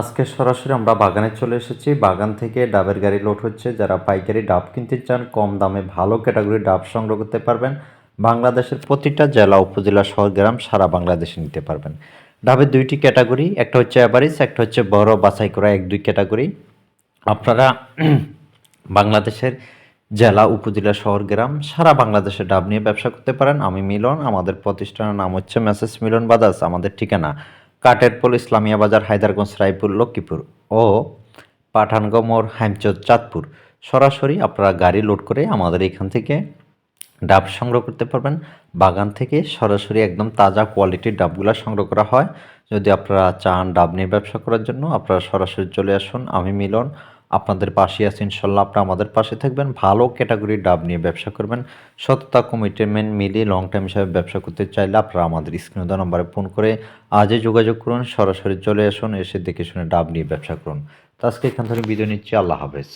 আজকে সরাসরি আমরা বাগানে চলে এসেছি। বাগান থেকে ডাবের গাড়ি লোড হচ্ছে। যারা পাইকারি ডাব কিনতে চান, কম দামে ভালো ক্যাটাগরি ডাব সংগ্রহ করতে পারবেন। বাংলাদেশের প্রতিটা জেলা, উপজেলা, শহর, গ্রাম সারা বাংলাদেশে নিতে পারবেন। ডাবের দুইটি ক্যাটাগরি, একটা হচ্ছে অ্যাভারেজ একটা হচ্ছে বড়, বাছাই করা এক, দুই ক্যাটাগরি। আপনারা বাংলাদেশের জেলা, উপজেলা, শহর, গ্রাম সারা বাংলাদেশে ডাব নিয়ে ব্যবসা করতে পারেন। আমি মিলন, আমাদের প্রতিষ্ঠানের নাম হচ্ছে মেসেজ মিলন বাদাস আমাদের ঠিকানা কাটেরপোল, ইসলামিয়া বাজার, হায়দারগঞ্জ, রায়পুর, লক্ষ্মীপুর ও পাঠানগমর হ্যামচর চাঁদপুর। সরাসরি আপনারা গাড়ি লোড করে আমাদের এখান থেকে ডাব সংগ্রহ করতে পারবেন। বাগান থেকে সরাসরি একদম তাজা কোয়ালিটির ডাবগুলো সংগ্রহ করা হয়। যদি আপনারা চান ডাব নিয়ে ব্যবসা করার জন্য, আপনারা সরাসরি চলে আসুন। আমি মিলন আপনাদের পাশে আছে, ইনশাল্লাহ আপনারা আমাদের পাশে থাকবেন। ভালো ক্যাটাগরির ডাব নিয়ে ব্যবসা করবেন। সততা কমিটমেন্ট মিলিয়ে লং টাইম হিসাবে ব্যবসা করতে চাইলে আপনারা আমাদের স্ক্রিনে দেওয়া নম্বরে ফোন করে আজই যোগাযোগ করুন, সরাসরি চলে আসুন, এসে দেখে শুনে ডাব নিয়ে ব্যবসা করুন। তো আজকে এখান থেকে বিদায় নিচ্ছি, আল্লাহ হাফেজ।